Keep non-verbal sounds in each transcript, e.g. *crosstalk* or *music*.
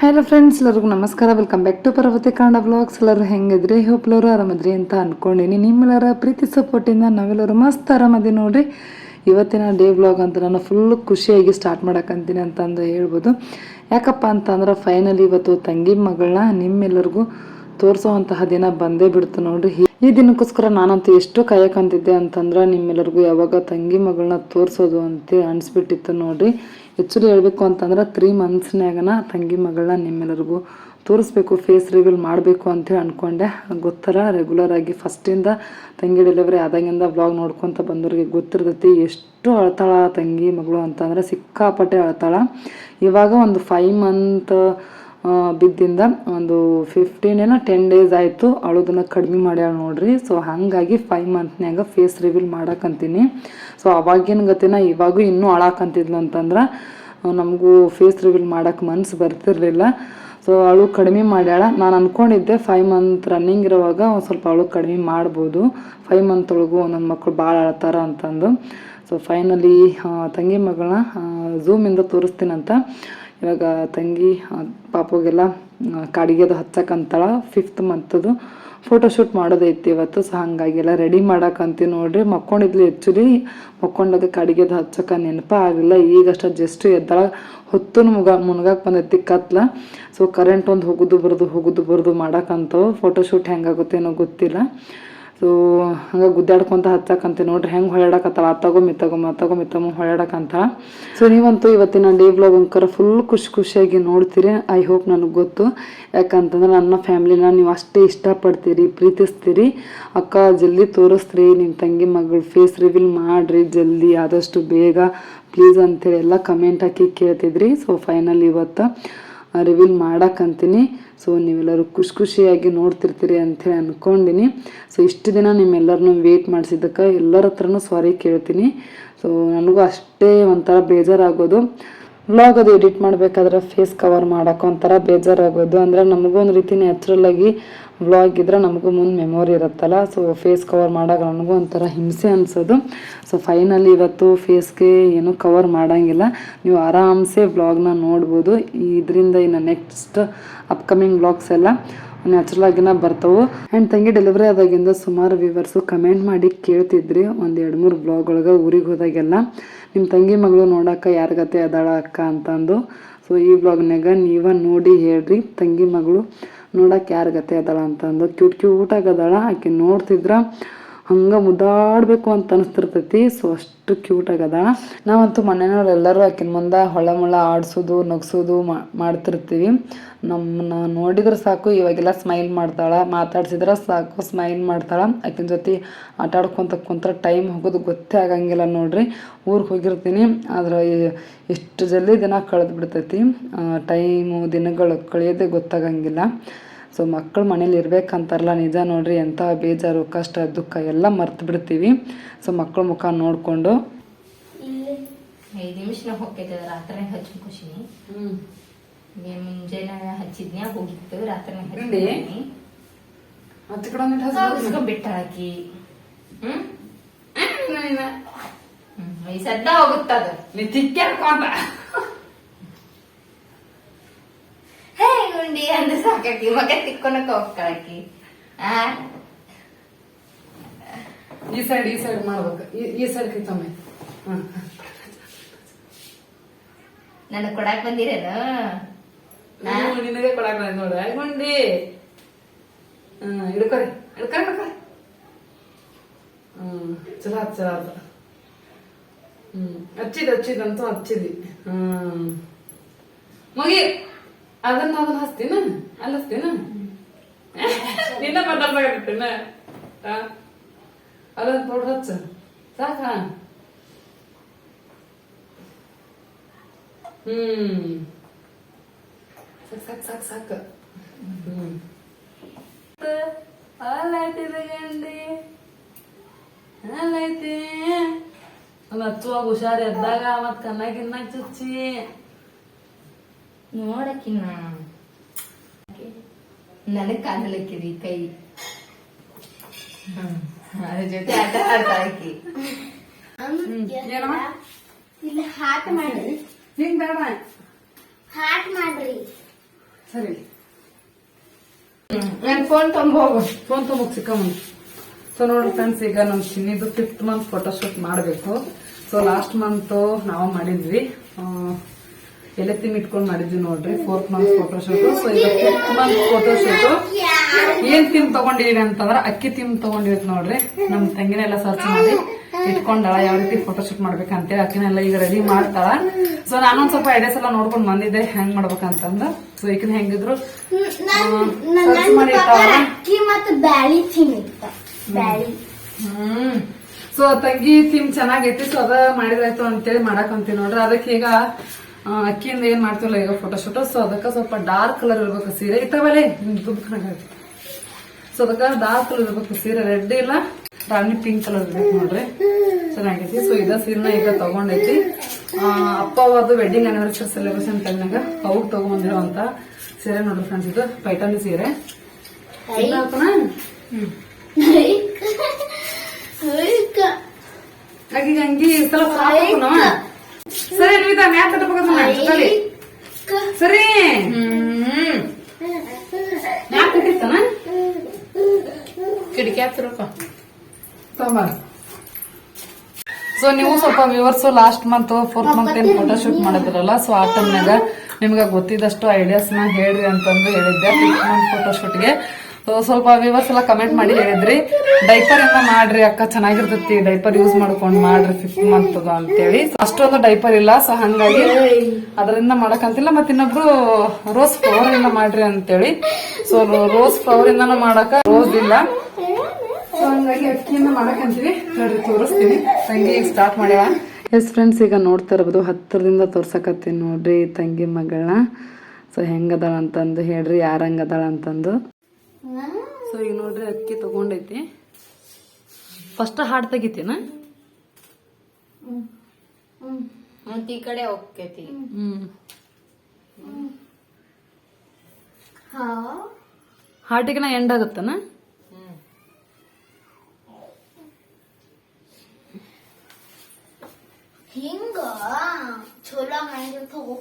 Hello friends ಎಲ್ಲರಿಗೂ ನಮಸ್ಕಾರ. Welcome back to Parvati Kannada blogs ಎಲ್ಲರೂ ಹೆಂಗಿದ್ರಿ? ಹೋಪ್ ಎಲ್ಲರೂ ಆರಾಮದ್ರಿ ಅಂತ ಅಂದ್ಕೊಂಡಿನಿ ನಿಮ್ಮೆಲ್ಲರ ಪ್ರೀತಿ ಸಪೋರ್ಟಿಂದ ನಾವೆಲ್ಲರೂ ಮಸ್ತ್ ಆರಾಮದಿ ನೋಡಿರಿ. ಇವತ್ತಿನ ಡೇ ಬ್ಲಾಗ್ ಅಂತ ನಾನು ಫುಲ್ ಖುಷಿಯಾಗಿ ಸ್ಟಾರ್ಟ್ ಮಾಡಕ್ಕಂತೀನಿ ಅಂತಂದು ಹೇಳ್ಬೋದು. ಯಾಕಪ್ಪ ಅಂತಂದ್ರೆ ಫೈನಲಿ ಇವತ್ತು ತಂಗಿ ಮಗಳನ್ನ ನಿಮ್ಮೆಲ್ಲರಿಗೂ ತೋರಿಸೋವಂತಹ ದಿನ ಬಂದೇ ಬಿಡ್ತು ನೋಡ್ರಿ. ಈ ದಿನಕ್ಕೋಸ್ಕರ ನಾನಂತೂ ಎಷ್ಟು ಕಾಯಕಂತಿದ್ದೆ ಅಂತಂದ್ರೆ ನಿಮ್ಮೆಲ್ಲರಿಗೂ ಯಾವಾಗ ತಂಗಿ ಮಗಳನ್ನ ತೋರಿಸೋದು ಅಂತ ಅನಿಸ್ಬಿಟ್ಟಿತ್ತು ನೋಡ್ರಿ. ಆ್ಯಕ್ಚುಲಿ ಹೇಳಬೇಕು ಅಂತಂದ್ರೆ ತ್ರೀ ಮಂತ್ಸ್ನಾಗನ ತಂಗಿ ಮಗಳನ್ನ ನಿಮ್ಮೆಲ್ಲರಿಗೂ ತೋರಿಸ್ಬೇಕು ಫೇಸ್ ರಿವೀಲ್ ಮಾಡಬೇಕು ಅಂತೇಳಿ ಅಂದ್ಕೊಂಡೆ ಗೊತ್ತರ ರೆಗ್ಯುಲರ್ ಆಗಿ ಫಸ್ಟಿಂದ ತಂಗಿ ಡೆಲಿವರಿ ಆದಾಗಿಂದ ವ್ಲಾಗ್ ನೋಡ್ಕೊತ ಬಂದವ್ರಿಗೆ ಗೊತ್ತಿರ್ತೈತಿ ಎಷ್ಟು ಅಳ್ತಾಳ ತಂಗಿ ಮಗಳು ಅಂತಂದ್ರೆ ಸಿಕ್ಕಾಪಟ್ಟೆ ಅಳ್ತಾಳ. ಇವಾಗ ಒಂದು ಫೈವ್ ಮಂತ್ ಬಿದ್ದಿಂದ ಒಂದು ಫಿಫ್ಟೀನ್ ಏನೋ ಟೆನ್ ಡೇಸ್ ಆಯಿತು. ಅಳೋದನ್ನು ಕಡಿಮೆ ಮಾಡ್ಯಾಳ ನೋಡ್ರಿ. ಸೊ ಹಾಗಾಗಿ ಫೈವ್ ಮಂತ್ನ್ಯಾಗ ಫೇಸ್ ರಿವೀಲ್ ಮಾಡಕ್ಕಂತೀನಿ ಸೊ ಅವಾಗಿನ ಗತಿನ? ಇವಾಗೂ ಇನ್ನೂ ಅಳಾಕಂತಿದ್ಲು ಅಂತಂದ್ರೆ ನಮಗೂ ಫೇಸ್ ರಿವೀಲ್ ಮಾಡೋಕ್ಕೆ ಮನ್ಸು ಬರ್ತಿರಲಿಲ್ಲ. ಸೊ ಅಳು ಕಡಿಮೆ ಮಾಡ್ಯಾಳ. ನಾನು ಅಂದ್ಕೊಂಡಿದ್ದೆ ಫೈವ್ ಮಂತ್ ರನ್ನಿಂಗ್ ಇರುವಾಗ ಒಂದು ಸ್ವಲ್ಪ ಅಳು ಕಡಿಮೆ ಮಾಡ್ಬೋದು. ಫೈವ್ ಮಂತ್ ಒಳಗೂ ಒಂದೊಂದು ಮಕ್ಕಳು ಭಾಳ ಅಳ್ತಾರ ಅಂತಂದು. ಸೊ ಫೈನಲಿ ತಂಗಿ ಮಗಳನ್ನ ಝೂಮಿಂದ ತೋರಿಸ್ತೀನಂತ. ಇವಾಗ ತಂಗಿ ಪಾಪಗೆಲ್ಲ ಕಾಡಿಗೆದು ಹಚ್ಚಕ್ಕಂತಾಳ ಫಿಫ್ತ್ ಮಂತದು ಫೋಟೋಶೂಟ್ ಮಾಡೋದೈತಿ ಇವತ್ತು ಸೊ ಹಾಗಾಗಿ ಎಲ್ಲ ರೆಡಿ ಮಾಡಕ್ಕಂತೀವಿ ನೋಡ್ರಿ. ಮಕ್ಕೊಂಡಿದ್ಲು ಆ್ಯಕ್ಚುಲಿ ಮಕ್ಕೊಂಡಾಗ ಕಾಡಿಗೆದು ಹಚ್ಚಕ್ಕೆ ನೆನಪ ಆಗಿಲ್ಲ ಈಗಷ್ಟ ಜಸ್ಟ್ ಎದ್ದಾಳ. ಹೊತ್ತು ಮುಗ, ಮುನ್ಗಾಕ್ ಬಂದೈತಿ ಕತ್ಲ. ಸೊ ಕರೆಂಟ್ ಒಂದು ಹೋಗುದು ಬರೋದು ಹೋಗುದು ಬರೋದು ಮಾಡಕ್ಕಂತವು ಫೋಟೋಶೂಟ್ ಹೆಂಗಾಗುತ್ತೇನೋ ಗೊತ್ತಿಲ್ಲ. ಸೊ ಹಂಗೆ ಗುದ್ದಾಡ್ಕೊಂತ ಹಚ್ಚಕ್ಕಂತೆ ನೋಡ್ರಿ ಹೆಂಗೆ ಹೊಳ್ಯಾಡಕತ್ತಾಳ. ಅತ್ತಾಗೋ ಮಿತ್ತಾಗೋ ಮತ್ತಾಗೋ ಮಿತ್ತಮ್ಮ ಹೊಳ್ಯಾಡಕಂತ. ಸೊ ನೀವಂತೂ ಇವತ್ತಿನ ಡೇ ವ್ಲಾಗ್ ಅಂಕರ ಫುಲ್ ಖುಷಿ ಖುಷಿಯಾಗಿ ನೋಡ್ತೀರಿ. ಐ ಹೋಪ್ ನನಗೆ ಗೊತ್ತು. ಯಾಕಂತಂದ್ರೆ ನನ್ನ ಫ್ಯಾಮ್ಲಿನ ನೀವು ಅಷ್ಟೇ ಇಷ್ಟಪಡ್ತೀರಿ, ಪ್ರೀತಿಸ್ತೀರಿ. ಅಕ್ಕ ಜಲ್ದಿ ತೋರಿಸ್ರಿ ನಿಮ್ಮ ತಂಗಿ ಮಗಳ ಫೇಸ್ ರಿವೀಲ್ ಮಾಡಿರಿ ಜಲ್ದಿ. ಆದಷ್ಟು ಬೇಗ ಪ್ಲೀಸ್ ಅಂತೇಳಿ ಎಲ್ಲ ಕಮೆಂಟ್ ಹಾಕಿ ಕೇಳ್ತಿದ್ರಿ. ಸೊ ಫೈನಲ್ ಇವತ್ತು ರಿವೀಲ್ ಮಾಡಕ್ಕಂತೀನಿ ಸೊ ನೀವೆಲ್ಲರೂ ಖುಷಿ ಖುಷಿಯಾಗಿ ನೋಡ್ತಿರ್ತೀರಿ ಅಂಥೇಳಿ ಅಂದ್ಕೊಂಡಿನಿ ಸೊ ಇಷ್ಟು ದಿನ ನಿಮ್ಮೆಲ್ಲರನ್ನೂ ವೇಟ್ ಮಾಡಿಸಿದ್ದಕ್ಕೆ ಎಲ್ಲರ ಹತ್ರನೂ ಸಾರಿ ಕೇಳ್ತೀನಿ. ಸೊ ನನಗೂ ಅಷ್ಟೇ ಒಂಥರ ಬೇಜಾರಾಗೋದು. ವ್ಲಾಗ್ ಅದು ಎಡಿಟ್ ಮಾಡಬೇಕಾದ್ರೆ ಫೇಸ್ ಕವರ್ ಮಾಡೋಕೆ ಒಂಥರ ಬೇಜಾರಾಗೋದು. ಅಂದರೆ ನಮಗೂ ಒಂದು ರೀತಿ ನ್ಯಾಚುರಲ್ ಆಗಿ ವ್ಲಾಗ್ ಇದ್ರೆ ನಮಗೂ ಮುಂದೆ ಮೆಮೊರಿ ಇರುತ್ತಲ್ಲ. ಸೊ ಫೇಸ್ ಕವರ್ ಮಾಡಾಗ ನನಗೂ ಒಂಥರ ಹಿಂಸೆ ಅನಿಸೋದು. ಸೊ ಫೈನಲಿ ಇವತ್ತು ಫೇಸ್ಗೆ ಏನೂ ಕವರ್ ಮಾಡೋಂಗಿಲ್ಲ. ನೀವು ಆರಾಮ್ಸೆ ವ್ಲಾಗ್ನ ನೋಡ್ಬೋದು. ಇದರಿಂದ ಇನ್ನು ನೆಕ್ಸ್ಟ್ ಅಪ್ಕಮಿಂಗ್ ವ್ಲಾಗ್ಸ್ ಎಲ್ಲ ನ್ಯಾಚುರಲ್ ಆಗಿನ ಬರ್ತಾವೆ. ಆ್ಯಂಡ್ ತಂಗಿ ಡೆಲಿವರಿ ಆದಾಗಿಂದ ಸುಮಾರು ವ್ಯೂವರ್ಸು ಕಮೆಂಟ್ ಮಾಡಿ ಕೇಳ್ತಿದ್ರಿ. ಒಂದು ಎರಡು ಮೂರು ಬ್ಲಾಗ್ ಒಳಗೆ ಊರಿಗೆ ಹೋದಾಗೆಲ್ಲ. ನಿಮ್ಮ ತಂಗಿ ಮಗಳು ನೋಡಕ್ಕ ಯಾರ ಗತೆ ಅದಾಳ ಅಕ್ಕ ಅಂತಂದು. ಸೊ ಈ ಬ್ಲಾಗ್ನಾಗ ನೀವ ನೋಡಿ ಹೇಳ್ರಿ, ತಂಗಿ ಮಗಳು ನೋಡಕ್ಕೆ ಯಾರ ಗತೆ ಅದಾಳ ಅಂತಂದು. ಕ್ಯೂಟ್ ಕ್ಯೂಟಾಗಿ ಅದಾಳ, ಆಕೆ ನೋಡ್ತಿದ್ರ. ಹಂಗೆ ಮುದ್ದಾಡಬೇಕು ಅಂತ ಅನಿಸ್ತಿರ್ತೈತಿ. ಸೊ ಅಷ್ಟು ಕ್ಯೂಟ್ ಆಗದ. ನಾವಂತೂ ಮನೆಯವ್ರು ಎಲ್ಲರೂ ಆಕಿನ ಮುಂದೆ ಹೊಳ ಮುಳ ಆಡಿಸೋದು, ನಗ್ಸೋದು ಮಾಡ್ತಿರ್ತೀವಿ. ನಮ್ಮನ್ನ ನೋಡಿದ್ರೆ ಸಾಕು, ಇವಾಗೆಲ್ಲ ಸ್ಮೈಲ್ ಮಾಡ್ತಾಳ, ಮಾತಾಡ್ಸಿದ್ರೆ ಸಾಕು ಸ್ಮೈಲ್ ಮಾಡ್ತಾಳ. ಆಕಿನ ಜೊತೆ ಆಟ ಆಡ್ಕೊಂತ ಕುಂತ್ರ ಟೈಮ್ ಹೋಗೋದು ಗೊತ್ತೇ ಆಗಂಗಿಲ್ಲ ನೋಡ್ರಿ. ಊರಿಗೆ ಹೋಗಿರ್ತೀನಿ, ಆದ್ರೆ ಎಷ್ಟು ಜಲ್ದಿ ದಿನ ಕಳೆದು ಬಿಡ್ತೈತಿ. ಟೈಮು ದಿನಗಳು ಕಳೆಯೋದೇ ಗೊತ್ತಾಗಂಗಿಲ್ಲ. ಸೊ ಮಕ್ಕಳು ಮನೇಲಿ ಇರಬೇಕಂತಾರಲ್ಲ ನಿಜ ನೋಡ್ರಿ ಎಂಥ ಬೇಜಾರು ಕಷ್ಟ ದುಃಖ ಎಲ್ಲ ಮರ್ತು ಬಿಡ್ತೀವಿ. ಸೊ ಮಕ್ಕಳ ಮುಖ ನೋಡಿಕೊಂಡು. ಐದು ನಿಮಿಷ ಹೋಗ್ತೈತೆ ರಾತ್ರಿ ಹಚ್ಚಿ ಖುಷಿ. ಮುಂಜಾನೆ ಹಚ್ಚಿದ್ನ್ಯಾ ಹೋಗಿತ್ತು ರಾತ್ರಿ ಹಿಂಡಿ? ಬಿಟ್ಟಾಕಿ ಹ್ಮ್? ಹ್ಮ್, ಈ ಸದ್ದ ಹೋಗುತ್ತದ. ಹೇ ಗುಂಡಿ ಅಂದ್ರೆ ಸಾಕಾಕಿ ಮಗ ತಿಕ್ಕೊನಕ ಹೋಗ್ತಾಳಕಿ ಆ? ಈ ಸೈಡ್ ಈ ಸೈಡ್ ಮಾಡ್ಬೇಕು. ಈ- ಸೈಡ್ ಕಿತ್ತೊಮ್ಮೆ ಹ್ಮ್. ನನಗ್ ಕೊಡಾಕ್ ಬಂದಿರೇನು? ನಿನಗೆ ಕೊಡಾಕ ನೋಡ. ಗುಂಡಿ. ಹ್ಮ್ ಹಿಡ್ಕೊರಿ. ಹಿಡ್ಕೊರಿ ಹಿಡ್ಕೊರಿ. ಹ್ಮ್ ಚಲೋ ಆತ್ ಚಲೋ ಆತ್. ಹ್ಮ್ ಹಚ್ಚಿದ್ ಹಚ್ಚಿದಂತೂ ಹಚ್ಚಿದಿ ಹ್ಮ್. ಮಗಿ. ಅದನ್ನ ಅದನ್ನ ಹಚ್ತೀನ? ಅಲ್ಲಿ ಹಚ್ತೀನ? ನಿನ್ನ ಮಾತಾಡ್ಬೇಕಾಗಿತ್ತೇನ ಅದನ್ನ ತೋಡ ಹಚ್ಚ. ಸಾಕ? ಹ್ಮ್. ಸಾಕ್ ಸಾಕ್ ಸಾಕ್ ಸಾಕ್. ಹ್ಮ್. ಹಾಲೈತಿದೆ ಗಂಡಿ. ಹಾಲೈತಿ ಒಂದು ಹಚ್ಚುವಾಗ ಹುಷಾರ್ ಎದ್ದಾಗ ಮತ್ ಕನ್ನಾಗಿನ್ನ ಚುಚ್ಚಿ. ನೋಡಕಿನ್ನ ನನಗ್ ಕಾದಲಕ್ಕಿರಿ ಕೈ. ಅದ್ರ ಜೊತೆ ಆಟ ಏನಮ್ಮ ಇಲ್ಲಿ ಹಾಟ್ ಮಾಡ್ರಿ. ಹಿಂಗ್ ಬೇಡ ಹಾಟ್ ಮಾಡ್ರಿ. ಸರಿ. ನನ್ ಫೋನ್ ತುಂಬ ಹೋಗು. ಫೋನ್ ತಗೋಕ್ ಸಿಕ್ಕಮ್ಮ ಸೊ ನೋಡಿ ಫ್ರೆಂಡ್ಸ್ ಈಗ ನಮ್ ಚಿನ್ನಿದು ಫಿಫ್ತ್ ಮಂತ್ ಫೋಟೋಶೂಟ್ ಮಾಡಬೇಕು. ಸೊ ಲಾಸ್ಟ್ ಮಂತ್ ನಾವು ಮಾಡಿದ್ವಿ. ಆ, ಎಲೆ ತಿಮ್ ಇಟ್ಕೊಂಡ್ ಮಾಡಿದ್ವಿ ನೋಡ್ರಿ. ಫೋರ್ತ್ ಮಂತ್ ಫೋಟೋಶೂಟ್ ಸೊ ಇದು ಫಿಫ್ತ್ ಮಂತ್ ಫೋಟೋಶೂಟ್ ಏನ್ ತಿಮ್ ತಗೊಂಡಿದೀವಿ ಅಂತಂದ್ರೆ ಅಕ್ಕಿ ತಿಮ್ ತಗೊಂಡಿವಿ ನೋಡ್ರಿ. ನಮ್ ತಂಗಿನೆಲ್ಲ ಸರ್ಚ್ ಮಾಡಿ ಇಟ್ಕೊಂಡಾಳ ಯಾವ ರೀತಿ ಫೋಟೋಶೂಟ್ ಮಾಡ್ಬೇಕಂತೇಳಿ ಅಕ್ಕಿನೆಲ್ಲ ಈಗ ರೆಡಿ ಮಾಡ್ತಾಳ. ಸೊ ನಾನೊಂದ್ ಸ್ವಲ್ಪ ಐಡಿಯಾಸ್ ಎಲ್ಲ ನೋಡ್ಕೊಂಡ್ ಬಂದಿದ್ದೆ ಹೆಂಗ್ ಮಾಡ್ಬೇಕಂತಂದ. ಸೊ ಈಗಿನ ಹೆಂಗಿದ್ರು ಸರ್ಚ್ ಮಾಡಿ ಹ್ಮ್. ಸೊ ತಂಗಿ ಥೀಮ್ ಚೆನ್ನಾಗೈತಿ ಸೊ ಅದ ಮಾಡಿದ್ರಾಯ್ತು ಅಂತೇಳಿ ಮಾಡಕ್ ಅಂತೀವಿ ನೋಡ್ರಿ. ಅದಕ್ಕೆ ಈಗ ಅಕ್ಕಿಯಿಂದ ಏನ್ ಮಾಡ್ತೀವಲ್ಲ ಈಗ ಫೋಟೋಶೂಟ್ ಸೊ ಅದಕ್ಕೆ ಸ್ವಲ್ಪ ಡಾರ್ಕ್ ಕಲರ್ ಇರ್ಬೇಕು ಸೀರೆ. ಇತ್ತಾವಲ್ಲೇ ಸೊ ಅದಕ್ಕೆ ಡಾರ್ಕ್ ಕಲರ್ ಇರ್ಬೇಕು ಸೀರೆ. ರೆಡ್ ಇಲ್ಲ ರಾಣಿ ಪಿಂಕ್ ಕಲರ್ ಇರ್ಬೇಕು ನೋಡ್ರಿ. ಚೆನ್ನಾಗೈತಿ. ಸೊ ಇದ ಸೀರೆನ ಈಗ ತಗೊಂಡೈತಿ. ಅಪ್ಪ ಅವ್ರದ್ದು ವೆಡ್ಡಿಂಗ್ ಆನಿವರ್ಸರಿ ಸೆಲೆಬ್ರೇಷನ್ ಟೈಮ್ನಾಗ ಅವ್ರು ತಗೊಂಡಿರುವಂತ ಸೀರೆ ನೋಡ್ರಿ ಫ್ರೆಂಡ್ಸ್ ಇದು ಪೈಟನ್ ಸೀರೆ? ಹ್ಮ್. ಹಾಗೆ ಈ ಸಲ? ಸರಿ ನೀವಿದ ಮ್ಯಾತ್ ತಟ್ಬೇಕಂತ ಸರಿ. ಸರಿ. ಮ್ಯಾತ್ ತಟ್ಟಿರ್ತಾನ ಕಿಟಕಿ ಹತ್ತಿರಪ್ಪ ಸೊ ನೀವು ಸ್ವಲ್ಪ viewers last month fourth month ಏನ್ ಫೋಟೋ ಶೂಟ್ ಮಾಡಿದ್ರಲ್ಲ ಸೊ ಆ ಟೈಮ್ನಾಗ ನಿಮ್ಗೆ ಗೊತ್ತಿದ್ದಷ್ಟು ಐಡಿಯಾಸ್ನ ಹೇಳ್ರಿ ಅಂತಂದು ಹೇಳಿದ್ದೆ. ಫಿಫ್ತ್ ಮಂತ್ ಫೋಟೋ ಶೂಟ್ಗೆ ಸ್ವಲ್ಪ ವ್ಯೂವರ್ಸ್ ಎಲ್ಲ ಕಮೆಂಟ್ ಮಾಡಿ ಹೇಳಿದ್ರಿ. ಡೈಪರ್ ಎಲ್ಲ ಮಾಡ್ರಿ ಅಕ್ಕ, ಚೆನ್ನಾಗಿರ್ತೈತಿ. ಡೈಪರ್ ಯೂಸ್ ಮಾಡ್ಕೊಂಡು ಮಾಡ್ರಿ ಫಿಫ್ತ್ ಮಂತ್ ಅಂತೇಳಿ. ಅಷ್ಟೊಂದು ಡೈಪರ್ ಇಲ್ಲ. ಸೊ ಹಂಗಾಗಿ ಅದರಿಂದ ಮಾಡಕಂತಿಲ್ಲ ಮತ್ತೆ ಇನ್ನೊಬ್ರು ರೋಸ್ ಫ್ಲವರ್ ಇಂದ ಮಾಡ್ರಿ ಅಂತೇಳಿ. ಸೊ ರೋಸ್ ಫ್ಲವರ್ ಇಂದಾನು ಮಾಡಕ ರೋಸ್ ಇಲ್ಲ. ಸೊ ಹಂಗಾಗಿ ಮಾಡಕಂತೀವಿ ತೋರಿಸ್ತೀನಿ. ತಂಗಿ ಸ್ಟಾರ್ಟ್ ಎಸ್ ಫ್ರೆಂಡ್ಸ್ ಈಗ ನೋಡ್ತಾ ಇರ್ಬೋದು. ಹತ್ತಿರದಿಂದ ತೋರ್ಸಕತ್ತೀನಿ ನೋಡ್ರಿ ತಂಗಿ ಮಗಳನ್ನ. ಸೊ ಹೆಂಗದಾಳ ಅಂತಂದು ಹೇಳ್ರಿ ಯಾರಂಗದಾಳ ಅಂತಂದು. ಸೊ ಈಗ ನೋಡ್ರಿ ಅಕ್ಕಿ ತಗೊಂಡೈತಿ. ಫಸ್ಟ್ ಹಾಡ್ ತೆಗಿತೇನ? ಮತ್ತೆ ಈ ಕಡೆ ಹೋಗ್ತೈತಿ. ಹ್ಮ್. ಹಾ. ಹಾರ್ಟಿಗೆ ಎಂಡ್ ಆಗುತ್ತನ? ಹಿಂಗ ಚಲೋ ಮಾಡಿರ್ತವು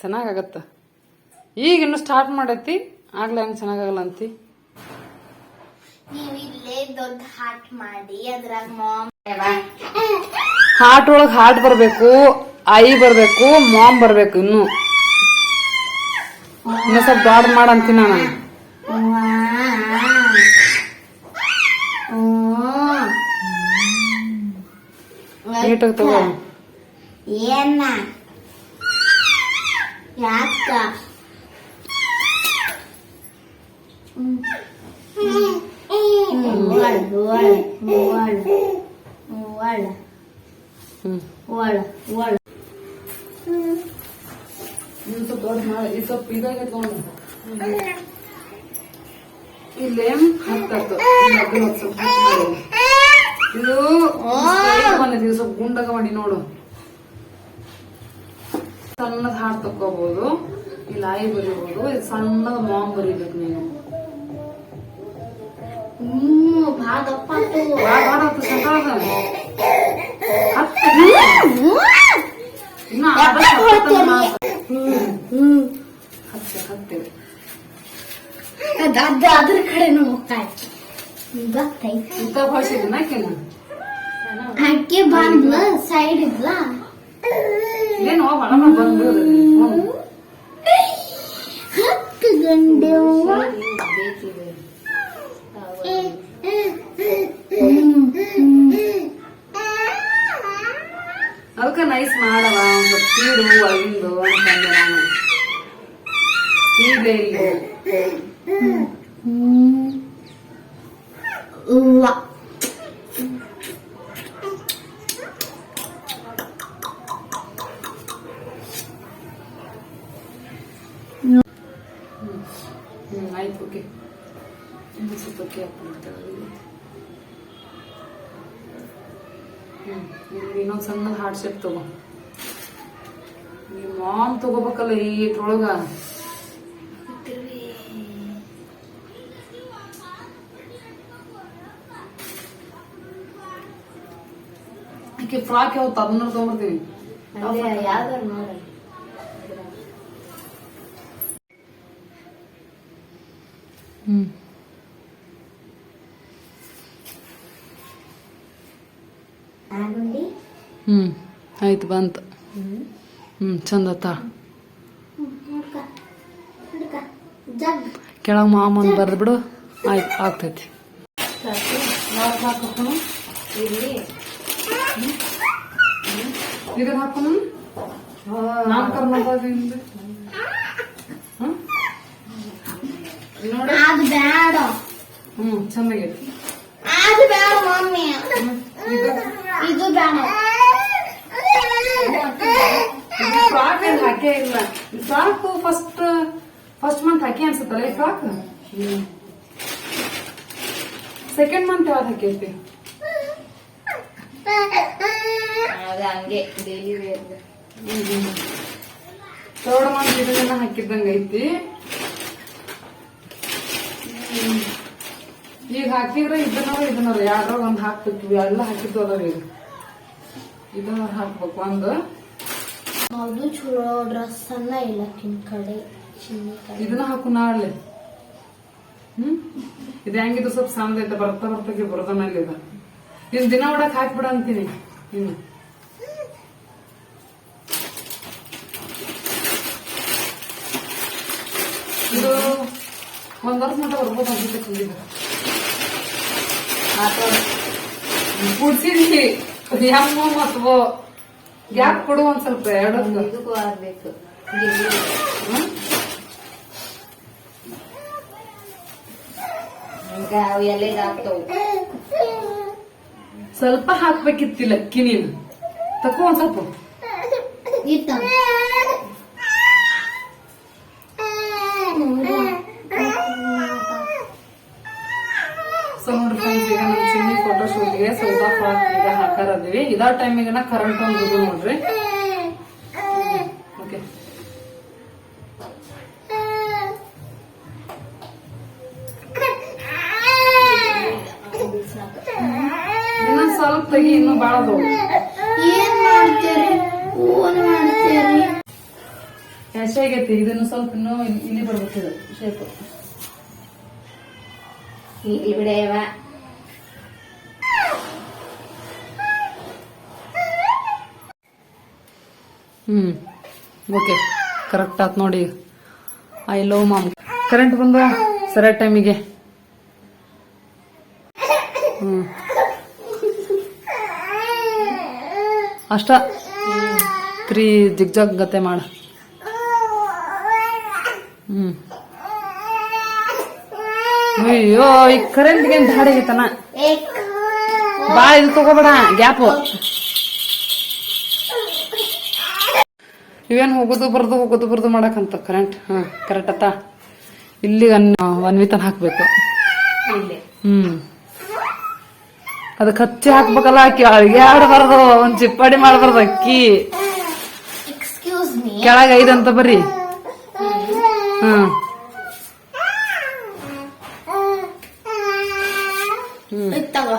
ಚೆನ್ನಾಗತ್ತ ಈಗ ಇನ್ನು ಸ್ಟಾರ್ಟ್ ಮಾಡೈತಿ. ಆಗ್ಲೇ ಹಂಗ ಚೆನ್ನಾಗಲ್ಲ ಅಂತಿ? ನೀವ್ ಇಲ್ಲೇ ದೊಡ್ಡ ಹಾಟ್ ಮಾಡಿ ಅದ್ರಾಗ ಮಾಮ್ ಹಾರ್ಟ್ ಒಳಗ್ ಹಾರ್ಟ್ ಬರ್ಬೇಕು ಐ ಬರ್ಬೇಕು ಮಾಮ್ ಬರ್ಬೇಕು ಇನ್ನು. ಇನ್ನು ಸ್ವಲ್ಪ ದೊಡ್ಡ ಮಾಡ ಅಂತೀನಿ ನಾನು. ನೀಟಾಗಿ ತಗೋ. ಏನ ಯಾಕ? ಸ್ವಲ್ಪ ಇಲ್ಲೇ ಹತ್ತತ್ತು. ಇಲ್ಲಿ. ಇದು ಗುಂಡಗ ಮಾಡಿ ನೋಡು. ಸಣ್ಣದ ಹಾಡ್ ತಕ್ಕೋಬಹುದು ಇಲ್ಲಿ ಆಯಿ ಬರೀಬಹುದು ಇದು ಸಣ್ಣದ ಮಾಮ್ ಬರೀಬೇಕು ನೀನು. ಅದ್ ಅದ್ರ ಕಡೆನೂ ಹೋಗ್ತಾ ಇತ್ತು ಗೊತ್ತೈತಿ ಇಂಥ ಭಾಷೆ ನಾಕಿನ ಅಕ್ಕಿ ಬಂದ್ಲ ಸೈಡ್ ಇದ್ಲ ಏನು ಒಳಗ ಬಂದು ಹತ್ತು ಗಂಡೆವ್ವ ಅದಕ್ಕೆ ನೈಸ್ ಮಾಡವ ಒಂದು ಸ್ಪೀಡು ಒಳಗಿಂದು ಅಂತಂದೆ ನಾನು ಸ್ಪೀಡ್ ಇಲ್ಲಿ ಹೂವ ಹ್ಮ್ ಶೇಪ್ ತಗೋ. ನಿಮ್ಮ ಮಾಮ್ ತಗೋಬೇಕಲ್ಲ ಈ ಇಟ್ರೊಳಗ ಆಕೆ ಫ್ರಾಕ್ ಯಾವತ್ತು ಅದನ್ನ ತಗೊಂಬರ್ತೀವಿ ಯಾವ್ದಾರು ನೋಡಿ. ಹ್ಞೂ ಆಗುಂಡಿ ಹ್ಞೂ ಆಯ್ತು ಬಂತು. ಹ್ಞೂ ಚಂದ ಕೆಳಗೆ ಮಾಮೂನ್ ಬರ್ದು ಬಿಡು ಆಯ್ತು ಆಗ್ತೈತಿ. ಹ್ಮ್ ಇದನ್ನ ಹಾಕೋಣ ನಾಮಕರಣದಿಂದ ನೋಡಿ ಅದು ಬೇಡ ಹ್ಞೂ ಚೆನ್ನಾಗೈತಿ ಅದು ಬೇಡ ಮಮ್ಮಿ ಇದು ಬೇಡ ಫ್ರಾಕ್ ಏನ್ ಹಾಕೇ ಇಲ್ಲ. ಫ್ರಾಕ್ ಫಸ್ಟ್ ಫಸ್ಟ್ ಮಂತ್ ಹಾಕಿ ಅನ್ಸುತ್ತಲ್ಲ ಈ ಫ್ರಾಕ್ ಸೆಕೆಂಡ್ ಮಂತ್ ಯಾವ್ದು ಹಾಕಿರ್ತಿ ಅದು ಹಂಗೆ ಡೈಲಿ ವೇರ್ ಥರ್ಡ್ ಮಂತ್ ಇದನ್ನ ಹಾಕಿದ್ದಂಗ ಐತಿ. ಈಗ ಹಾಕಿದ್ರೆ ಇದನ್ನವ್ರ ಇದನ್ನವ್ರ ಯಾರೋ ಒಂದ್ ಹಾಕ್ತಿರ್ತೀವಿ ಎಲ್ಲ ಹಾಕಿದ್ದು ಅದಾವ ಈಗ. ಇದನ್ನ ಹಾಕ್ಬೇಕು ಒಂದು. ಅದು ಚಲೋ ಡ್ರೆಸ್ ಅನ್ನ ಕಡೆ, ಚಿನ್ನಿ ಕಡೆ. ಇದನ್ನ ಹಾಕು ನಾಳೆ. ಹ್ಮ್? ಇದು ಹೆಂಗಿದು ಸ್ವಲ್ಪ ಸಣ್ಣ ಐತೆ, ಬರ್ತಾ ಬರ್ತಾ ಬರೋದನಲ್ಲಿ ಇದು. ಇನ್ ದಿನ ಒಳಗ್ ಹಾಕ್ಬಿಡ ಅಂತೀನಿ. ಇನ್ನು. ಇದು ಒಂದ್ ವರ್ಷ ಮಟ್ಟ ಬರ್ಬೋದು ಅನ್ಸುತ್ತೆ ಇದು ಕುಡ್ಸಿದಿ ಎಮ್ಮು ಮತ್ತು ಗ್ಯಾಪ್ ಕೊಡು ಒಂದ್ ಸ್ವಲ್ಪ ಎರಡು ಇದಕ್ಕೂ ಆಗ್ಬೇಕು? ಈಗ ಅವು ಎಲೆಗೆ ಆಗ್ತವು ಸ್ವಲ್ಪ ಹಾಕ್ಬೇಕಿತ್ತಿಲ್ಲ ಅಕ್ಕಿ ನೀನು. ತಕೋ ಒಂದ್ ಸ್ವಲ್ಪ. ಇತ್ತ ಸೊ ನೋಡ್ರಿ ಫ್ರೆಂಡ್ಸ್ ಈಗ ನಮ್ಮ ಚಿನ್ನಿ ಸ್ವಲ್ಪ ಸೌದಾ ಫ್ರಾಕ್ ಈಗ ಹಾಕಾರದಿವಿ. ಇದಾ ಟೈಮಿಗೆ ಕರೆಂಟ್ ಒಂದು ನೋಡ್ರಿ. ಓಕೆ ಇನ್ನೊಂದ್ ಸ್ವಲ್ಪ ತೆಗಿ ಇನ್ನೂ ಬಾಳ ಏನ್ ಮಾಡ್ತೀರಿ? ಫೋನ್ ಮಾಡ್ತೀರಿ? ಎಷ್ಟಾಗೈತಿ ಇದನ್ನು ಸ್ವಲ್ಪ ಇನ್ನೂ ಇಲ್ಲಿ- ಬರ್ಬೇಕಿದೆ ಶೇಪ್ ಇಲ್ಲಿ ಹ್ಮ್. ಓಕೆ. ಕರೆಕ್ಟ್ ಆತ್ ನೋಡಿ. ಐ ಲವ್ ಮಾಮ್ ಕರೆಂಟ್ ಬಂದ? ಸರಿಯಾದ ಟೈಮಿಗೆ ಹ್ಮ್. ಅಷ್ಟ. ತ್ರೀ ಜಿಗ್ಜಾಗ್ ಗತೆ ಮಾಡ. ಹ್ಮ್. ಅಯ್ಯೋ ಈ ಕರೆಂಟ್ಗೆ ಹಾಡಿಗೆ ತನ ಬಾ ಇದು ತಗೋಬೇಡ. ಗ್ಯಾಪ್ ಇವೇನ್ ಹೋಗೋದು ಬರ್ದು ಹೋಗೋದು ಬರ್ದು ಮಾಡಕಂತ ಕರೆಂಟ್ ಹಾ ಕರೆಕ್ಟ್ ಅತ್ತ? ಇಲ್ಲಿ ಅನ್ವಿತನ ಹಾಕ್ಬೇಕು. ಇಲ್ಲಿ ಹ್ಮ್. ಅದಕ್ಕೆ ಹಚ್ಚಿ ಹಾಕ್ಬೇಕಲ್ಲ ಅಕ್ಕಿ ಅಳ್ಗ್ಯಾಡಬಾರ್ದು ಒಂದ್ ಚಿಪ್ಪಾಡಿ ಮಾಡಬಾರ್ದು ಅಕ್ಕಿ. ಎಕ್ಸ್ಕ್ಯೂಸ್ ಐದು ಅಂತ ಬರ್ರಿ. ಹ್ಮ್. ಹ್ಮ್ ತಗೋ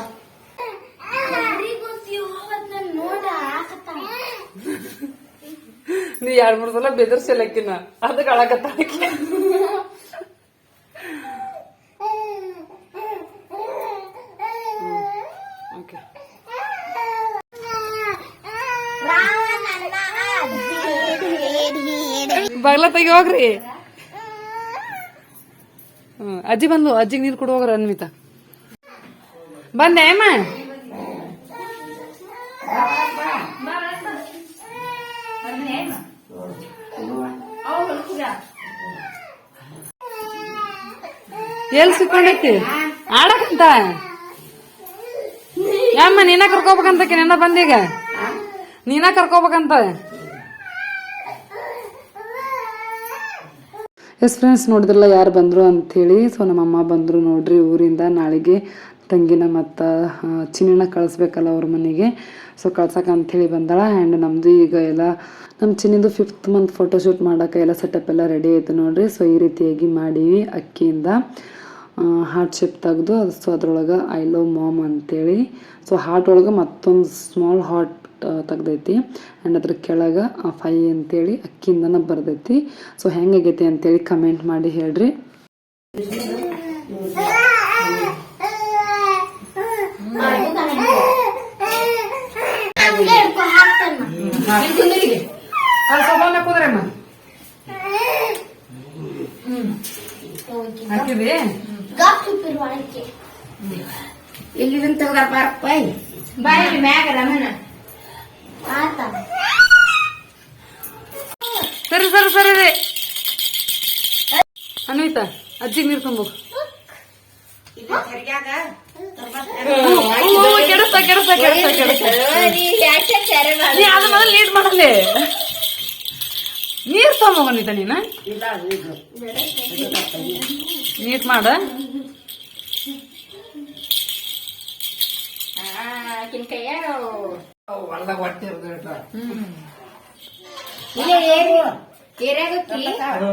ನೀ ಎರಡ್ ಮೂರ್ ಸಲ ಬೆದರ್ಸಲಕ್ಕಿನ ಅದಕ್ಕೆ ಅಳಕತ್ತ ಬಗ್ಲ ತೆಗಿ ಹೋಗ್ರಿ. ಅಜ್ಜಿ ಬಂದು ಅಜ್ಜಿಗೆ ನೀರು ಕೊಡುವಾಗ ಅನ್ವಿತಾ. ಬಂದೆ ಅಮ್ಮ. ಎಲ್ ಸಿಕ್ಕೊಂಡೈತಿ? ಆಡಕಂತ ಯಮ್ಮ, ನೀನ ಕರ್ಕೋಬೇಕಂತ ನೆನ ಬಂದೀಗ? ನೀನ ಕರ್ಕೋಬೇಕಂತ? ಎಸ್ ಫ್ರೆಂಡ್ಸ್, ನೋಡಿದ್ರಲ್ಲ ಯಾರು ಬಂದರು ಅಂಥೇಳಿ ಸೊ ನಮ್ಮಮ್ಮ ಬಂದರು ನೋಡ್ರಿ ಊರಿಂದ. ನಾಳೆಗೆ ತಂಗಿನ ಮತ್ತು ಚಿನ್ನಿನ ಕಳಿಸ್ಬೇಕಲ್ಲ ಅವ್ರ ಮನೆಗೆ. ಸೊ ಕಳ್ಸಕ್ಕೆ ಅಂಥೇಳಿ ಬಂದಾಳ. ಆ್ಯಂಡ್ ನಮ್ಮದು ಈಗ ಎಲ್ಲ ನಮ್ಮ ಚಿನ್ನಿಂದು ಫಿಫ್ತ್ ಮಂತ್ ಫೋಟೋಶೂಟ್ ಮಾಡೋಕೆ ಎಲ್ಲ ಸೆಟಪ್ ಎಲ್ಲ ರೆಡಿ ಆಯ್ತು ನೋಡ್ರಿ. ಸೊ ಈ ರೀತಿಯಾಗಿ ಮಾಡೀವಿ ಅಕ್ಕಿಯಿಂದ. ಹಾರ್ಟ್ ಶೇಪ್ ತೆಗೆದು ಅದು ಸೊ ಅದ್ರೊಳಗೆ ಐ ಲವ್ ಮಾಮ್ ಅಂತೇಳಿ. ಸೊ ಹಾರ್ಟ್ ಒಳಗೆ ಮತ್ತೊಂದು ಸ್ಮಾಲ್ ಹಾರ್ಟ್ ತೆಗ್ದೈತಿ. ಆ್ಯಂಡ್ ಅದ್ರ ಕೆಳಗೆ ಫೈ ಅಂತೇಳಿ ಅಕ್ಕಿಯಿಂದನ ಬರ್ದೈತಿ. ಸೊ ಹೆಂಗಾಗೈತಿ ಅಂತೇಳಿ ಕಮೆಂಟ್ ಮಾಡಿ ಹೇಳ್ರಿ. ಕುದ್ರಮ್ಮ ಹಾಕಿದ್ರಿ ಬಾಯ್ ತೆಗ್ದಾರ ಬಾರಪ್ಪ ಬಾಯಿ? ಮ್ಯಾಗ ರಮಣ ಸರಿ ಸರಿ ಸರಿ ರೀ ಅನ್ವಿತಾ ಅಜ್ಜಿಗೆ ನೀರು ತುಂಬ ಕೆಡಸ್ತಾ ಕೆಡಸ್ತಾ ಕೆಡಸ್ತಾ ಕೆಡಸ್ತಾ. ನೀ ಅದ ಮೊದಲು ನೀಟ್ ಮಾಡಲೆ ನೀರ್ ತಗೊಂಡಿದ್ದ ನೀನ? ಇಲ್ಲ ಇದು. ನೀಟ್ ಮಾಡ.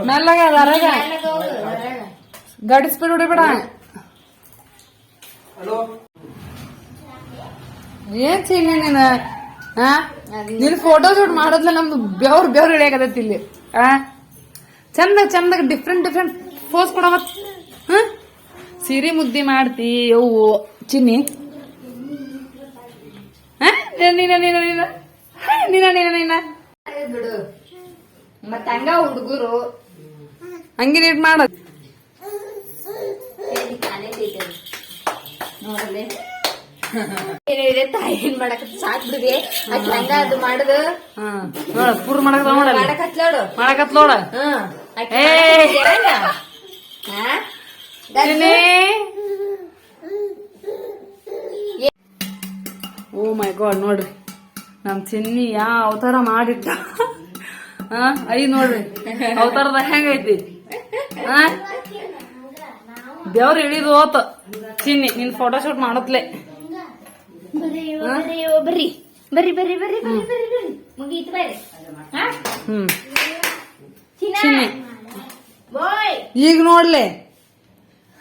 ಮೆಲ್ಲಗ ಹೊಡಿಬೇಡ ಹಲೋ? ಏನ್ ಚೀನ ನೀನ? ಹಾ ನಿನ್ ಫೋಟೋ ಶೂಟ್ ಮಾಡೋದ್ಲ ನಮ್ದು ಬೆವ್ರ ಬೆವ್ರ ಹಿಡಿಯಾಕತೈತಿ ಇಲ್ಲಿ. ಆ? ಚಂದ ಚಂದ ಡಿಫ್ರೆಂಟ್ ಡಿಫ್ರೆಂಟ್ ಫೋಸ್ ಕೊಡವ. ಹ? ಸಿರಿ ಮುದ್ದಿ ಮಾಡ್ತಿ ಅವು ಚಿನ್ನಿ. ಹಾ? ನೀನ ನೀನ ನೀನ ನೀನ. ಬಿಡು ಮತ್ತ ಹಂಗ ಹುಡುಗರು. ಹಂಗೆ ನೀಟ್ ಮಾಡ. ನೋಡಲೆ. ಏನಿದೆ ತಾಯಿ? ಏನ್ ಮಾಡಕ ಸಾಕ್ ಬಿಡಿದೆ. ಆಕಿ ಹಂಗ ಅದು ಮಾಡುದು. ಹಾ. ನೋಡ ಪೂರ್ ಮಾಡಕ್ ನೋಡಲ್ಲ. ಮಾಡಕ್ ಹತ್ಲಾಡು ಮಾಡಕತ್ ನೋಡ. ಓ ಮೈ ಗಾಡ್ ನೋಡ್ರಿ. ನಮ್ ಚಿನ್ನಿ ಯಾ ಅವತಾರ ಮಾಡಿಟ್ಟ ಹಾ? ಐ ನೋಡ್ರಿ. ಅವತಾರದ ಹೆಂಗೈತಿ ಹಾ? ದೇವ್ರ ಇಳಿದು ಹೋತ. ಚಿನ್ನಿ ನಿನ್ ಫೋಟೋಶೂಟ್ ಮಾಡತ್ಲೆ. ಬರ್ರಿ. ಬರ್ರಿ ಬರ್ರಿ ಬರ್ರಿ ಬರ್ರಿ ಬರ್ರಿ ಮುಗೀತು ಬರ್ರಿ. ಹ್ಮ್. ಚಿನ್ನ. ಈಗ ನೋಡ್ಲೆ.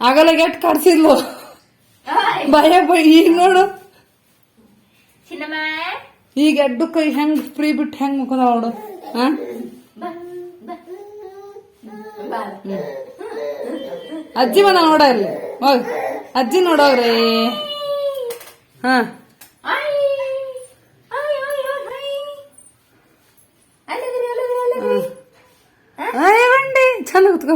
ಆಗಲ್ಲ ಗೆಟ್ ಕಡ್ಸಿದ್ಲು ಭಯ ಈಗ ನೋಡು. ಈಗ ಕೈ ಹೆಂಗ್ ಫ್ರೀ ಬಿಟ್ಟು ಹೆಂಗ್ ಮುಖದ ನೋಡು. ಹಾ? ಅಜ್ಜಿ ಮನ ನೋಡ ಇಲ್ಲಿ. ಹೋಗ್ ಅಜ್ಜಿ ನೋಡೋಗ್ರಿ ಹಾ ಆಯ್ ಆಯ್ ಆಯ್ ಆಯ್ ಅಲ್ಲಿದ್ರಿ ಅಲ್ಲಿದ್ರಿ ಅಲ್ಲಿದ್ರಿ ಅಯ್ಯ ಬಂಡಿ ಚಂದ ಕುತ್ಕೋ.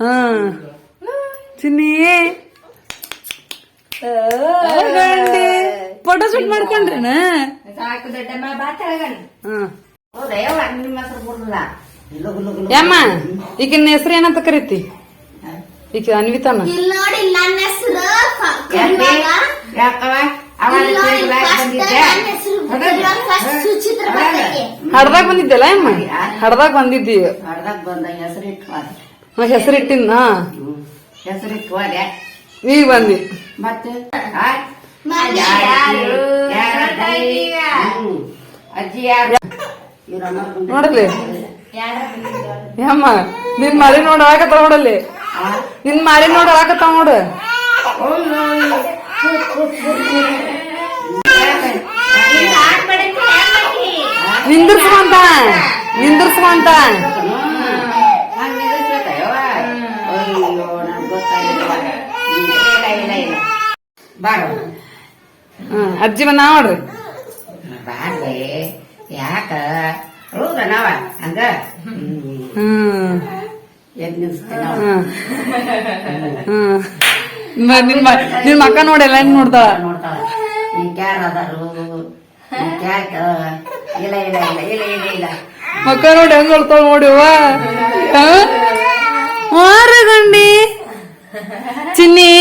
ಹಾ. ಚಿನ್ನಿ. ಗಂಡಿ. ಫೋಟೋ ಶೂಟ್ ಮಾಡ್ಕೊಂಡ್ರೇನ? ಸಾಕು ದೊಡ್ಡಮ್ಮ ಬಾ ತೆಳಗಣ ಹಾ. ಹೌದಯ್ಯವ ನಿಮ್ಮ ಹೆಸರು ಯಮ್ಮ ಈಗಿನ ಹೆಸರು ಏನಂತ ಕರೀತಿ? ಈಗ ಅನ್ವಿತಾನ. ಇಲ್ಲಿ ನೋಡಿ ನನ್ನ ಹಡ್ದಾಗ ಬಂದಿದ್ದಲ್ಲ ಅಮ್ಮ? ಹಡ್ದಾಗ ಬಂದಿದ್ದಿ ಹಡ್ದಾಗ ಬಂದ ಹೆಸರಿಟ್ಟು ಹೆಸರಿಟ್ಟಿನ ಹೆಸರಿಟ್ಟು ಈಗ ಬಂದಿ ಮತ್ತೆ? ಅಮ್ಮ ನೋಡಲಿ? ಯಮ್ಮ ನಿನ್ ಮಾರಿ ನೋಡ ಹಾಕತ್ತಾವ ನೋಡಲ್ಲಿ ನಿನ್ ಮಾರಿ ನೋಡ ನೋಡು *laughs* ನಿಂದಿರ್ಸ್ಕೊಂತ ನಿಂದಿರ್ಸ್ಕೊಂತ. ಅಜ್ಜಿ ಬಂದ ನೋಡ್ರಿ ಬಾಳೆ ಯಾಕ ಹೌದ ನಾವ ಹಂಗ ಹ್ಮ್. ಹ್ಮ್ ನಿಮ್ಮ ನಾವು. ಹ್ಮ್ ಹ್ಮ್ ಮ- ನಿನ್ ಮ- ನಿನ್ ಮಕ್ಕ ನೋಡಿ ಎಲ್ಲ ಹೆಂಗ್ ನೋಡ್ತಾಳ ಮಕ್ಕ ನೋಡಿ ಹೆಂಗ್ ನೋಡ್ತಾಳ ನೋಡಿವ ಮಾರಗಂಡಿ ಚಿನ್ನಿ.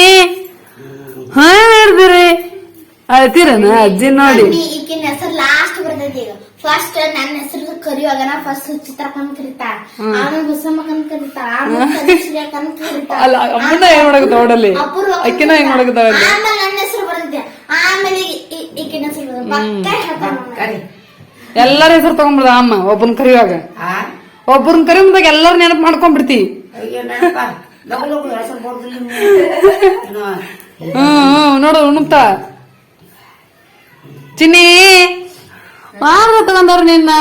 ಹಾ ಹೇಳ್ದಿರಿ ಅಳ್ತೀರನ ಅಜ್ಜಿ ನೋಡಿ. ಲಾಸ್ಟ್ ಬರ್ತೈತಿ ಈಗ. ಫಸ್ಟ್ ನನ್ನ ಹೆಸರು ಕರಿಯುವಾಗ ಫಸ್ಟ್ ಚಿತ್ರಕನ್ ಕಂದ್ ಕರಿತಾ. ಆಮೇಲೆ ಬಸಮ್ಮಕಂದ್ ಕರಿತಾ. ಆಮೇಲೆ ಕನಿಶ್ರೀಕಂದ್ ಕರಿತಾ. ಅಲ್ಲ ಅಮ್ಮನ ಹೆಂಗ್ ಮಾಡಕತ್ತ ನೋಡಲ್ಲಿ? ಅಕ್ಕಿನ ಹೆಂಗ್ ಮಾಡಕತ್ತಾವ ಅಲ್ಲಿ ಆಮೇಲೆ ನನ್ನ ಹೆಸರು ಬರ್ತೈತಿ. ಆಮೇಲೆ ಈಕಿನ ಹೆಸರು ಎಲ್ಲಾರ ಹೆಸರು ತಗೊಂಡ್ಬಿಡ್ದ ಅಮ್ಮ ಒಬ್ಬನ್ ಕರಿಯುವಾಗ. ಆ? ಕರಿ ಕರಿಯುವಾಗ ಎಲ್ಲಾರು ನೆನಪು ಮಾಡ್ಕೊಂಡ್ಬಿಡ್ತಿ. ಅಯ್ಯೋ ನೆನಪ. ಲಗು ಲಗು ಹೆಸರು ಬರ್ದಿಲ್ಲ ಹ್ಮ್ ಹ್ಮ್ ನೋಡು ಉಣ್ತಾ ಚಿನ್ನಿ! ಅಂತ ನಿನ್ನ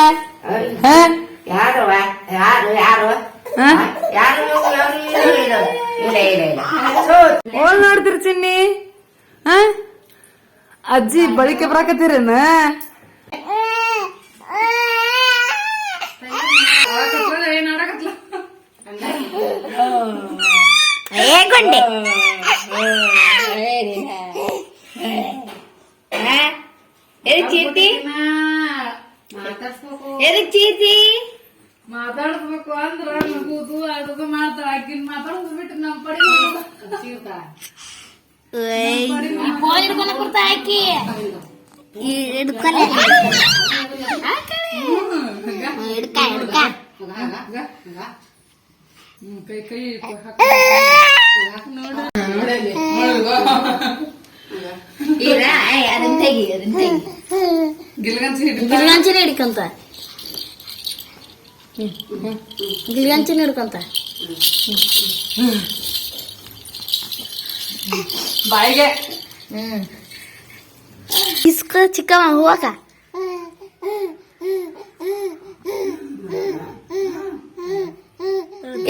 ಓಲ್ ನೋಡ್ತಿರ್ ಚಿನ್ನಿ ಅಜ್ಜಿ ಬಳಿಕೆ ಬರಾಕತ್ತೀರೇನ ಹೇಗೊಂಡೆ ಚಿಟ್ಟಿ ಎದಕ್ ಎರಿ ಎದಕ್ ಚೀರ್ತಿ ಮಾತಾಡ್ಸ್ಬೇಕು ಅಂದ್ರ ನಗುದು ಅದದು ಮಾತಾಡಕಿನ್ ಮಾತಾಡೋದು ಬಿಟ್ಟು ನಮ್ ಪಡಿ ಫೋನ್ ಹಿಡ್ಕೊಂಡ ಕೊಡ್ತಾ ಹಾಕಿ ಹಿಡ್ಕೊಲೆ. ಹಿಡ್ಕ ಹಿಡ್ಕ. ಕೈ ಕೈ ಅದನ್ನ ತೆಗಿ ಅದನ್ನ ತೆಗಿ. ಗಿಲ್ಗಂಚಿನ ಹಿಡ್ಕೊಂತ. ಗಿಲ್ಗಂಚಿನ ಹಿಡ್ಕಂತ. ಬಾಯಿಗೆ? ಹ್ಮ್ ಇಸ್ಕ ಚಿಕ್ಕಮ್ಮ ಹೂವಕ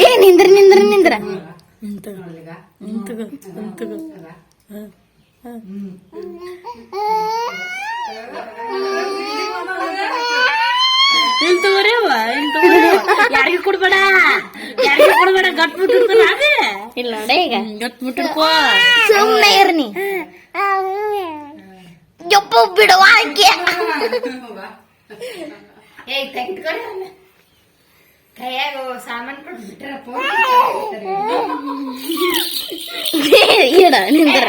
ಏ ನಿಂದ್ರ ನಿಂದ್ರ ನಿಂದ್ರ. ಯಾರಿಗೂ ಕೊಡ್ಬೇಡ? ಯಾರಿಗೂ ಕೊಡ್ಬೇಡ? ಗಟ್ ಬಿಟ್ಟಿರ್ತಾರ ಅದೇ. ಇಲ್ಲ ನೋಡ ಈಗ. ಗಟ್ ಬಿಟ್ಟಿರ್ಕೋ ಸುಮ್ಮನೆ ಇರ್ನಿ. ಯಪ್ಪ ಬಿಡುವ ಆಕೆ ಏ ತೆಗೆದುಕೊಡಿ ಕೈಯಾಗ ಸಾಮಾನ್ ಕೊಟ್ಟು ಬಿಟ್ರಪ್ಪ ಇಡ ನಿಂದ್ರ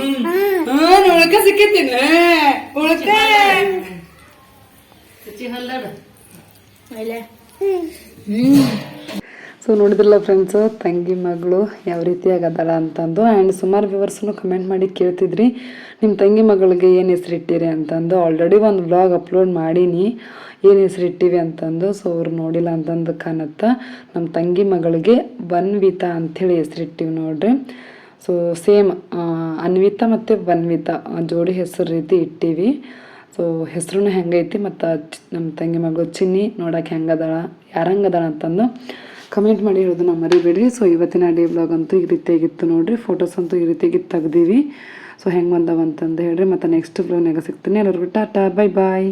ಉಳ್ಕ ಉಳ್ಕ ಸೊ ನೋಡಿದ್ರಲ್ಲ ಫ್ರೆಂಡ್ಸು ತಂಗಿ ಮಗಳು ಯಾವ ರೀತಿಯಾಗಿ ಅದಾಳ ಅಂತಂದು ಆ್ಯಂಡ್ ಸುಮಾರು ವ್ಯೂವರ್ಸ್ನು ಕಮೆಂಟ್ ಮಾಡಿ ಕೇಳ್ತಿದ್ರಿ. ನಿಮ್ಮ ತಂಗಿ ಮಗಳಿಗೆ ಏನು ಹೆಸರಿಟ್ಟಿರಿ ಅಂತಂದು ಆಲ್ರೆಡಿ ಒಂದು ವ್ಲಾಗ್ ಅಪ್ಲೋಡ್ ಮಾಡೀನಿ. ಏನು ಹೆಸ್ರು ಇಟ್ಟಿವಿ ಅಂತಂದು ಸೊ ಅವ್ರು ನೋಡಿಲ್ಲ ಅಂತಂದು ಕಾಣತ್ತ ನಮ್ಮ ತಂಗಿ ಮಗಳಿಗೆ ವನ್ವಿತಾ ಅಂಥೇಳಿ ಹೆಸ್ರು ಇಟ್ಟಿವಿ ನೋಡ್ರಿ. ಸೊ ಸೇಮ್ ಅನ್ವಿತಾ ಮತ್ತು ವನ್ವಿತಾ, ಆ ಜೋಡಿ ಹೆಸರು ರೀತಿ ಇಟ್ಟಿವಿ. ಸೊ ಹೆಸ್ರು ಹೆಂಗೈತಿ ಮತ್ತು ನಮ್ಮ ತಂಗಿ ಮಗಳು ಚಿನ್ನಿ ನೋಡೋಕೆ ಹೆಂಗದಾಳ ಯಾರಂಗದಾಳ ಅಂತಂದು ಕಮೆಂಟ್ ಮಾಡಿ ಹೇಳೋದನ್ನ ಮರಿಬೇಡ್ರಿ. ಸೊ ಇವತ್ತಿನ ಡೇ ಬ್ಲಾಗ್ ಅಂತೂ ಈ ರೀತಿಯಾಗಿತ್ತು ನೋಡಿರಿ. ಫೋಟೋಸ್ ಅಂತೂ ಈ ರೀತಿಯಾಗಿ ತೆಗ್ದೀವಿ. ಸೊ ಹೆಂಗೆ ಬಂದವಂತಂದು ಹೇಳ್ರಿ. ಮತ್ತು ನೆಕ್ಸ್ಟ್ ಬ್ಲಾಗ್ನಾಗ ಸಿಗ್ತೀನಿ. ಎಲ್ಲರಿಗೂ ಟಾಟಾ ಬೈ ಬಾಯ್